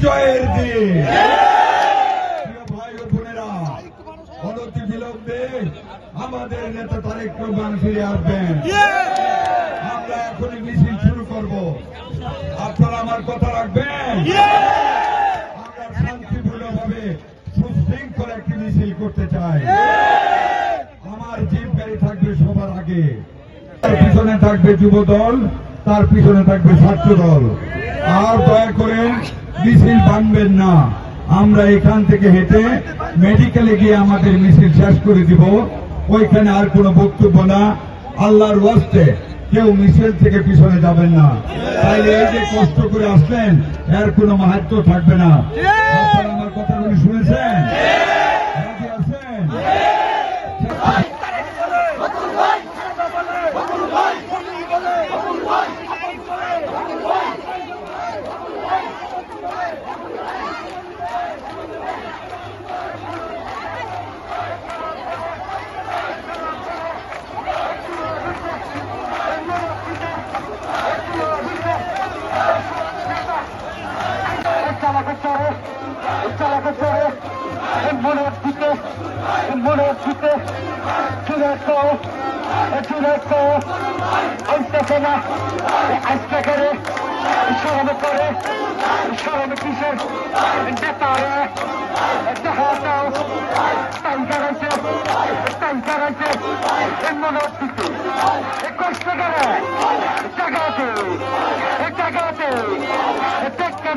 বিজয়ের দিন। ভাই ও বোনেরা অনতি বিলম্বে আমাদের নেতা তারেক রহমান ফিরে আসবেন। আমরা এখনই মিছিল শুরু করব। আপনারা আমার কথা রাখবেন। আমরা শান্তিপূর্ণভাবে সুশৃঙ্খল একটি মিছিল করতে চাই। আমার জিপ গাড়ি থাকবে সবার আগে। তার পিছনে থাকবে যুব দল তার পিছনে থাকবে ছাত্র দল আর দয়া করে মিছিল ভাঙবেন না। আমরা এখান থেকে হেঁটে মেডিকেলে গিয়ে আমাদের মিছিল শেষ করে দিব। ওইখানে আর কোনো বক্তব্য না। আল্লাহর ওয়াস্তে কেউ মিছিল থেকে পিছনে যাবেন না। তাইলে এই যে কষ্ট করে আসলেন, এর কোনো মাহাত্ম থাকবে না। আজকে করে স্মরণ করে স্মরণ কিসের নেতারে দেখা দাও তাই দাঁড়াইছে তাই দাঁড়াইছে মনে হচ্ছে কষ্ট করে জাগাতে জাগাতে দেখতে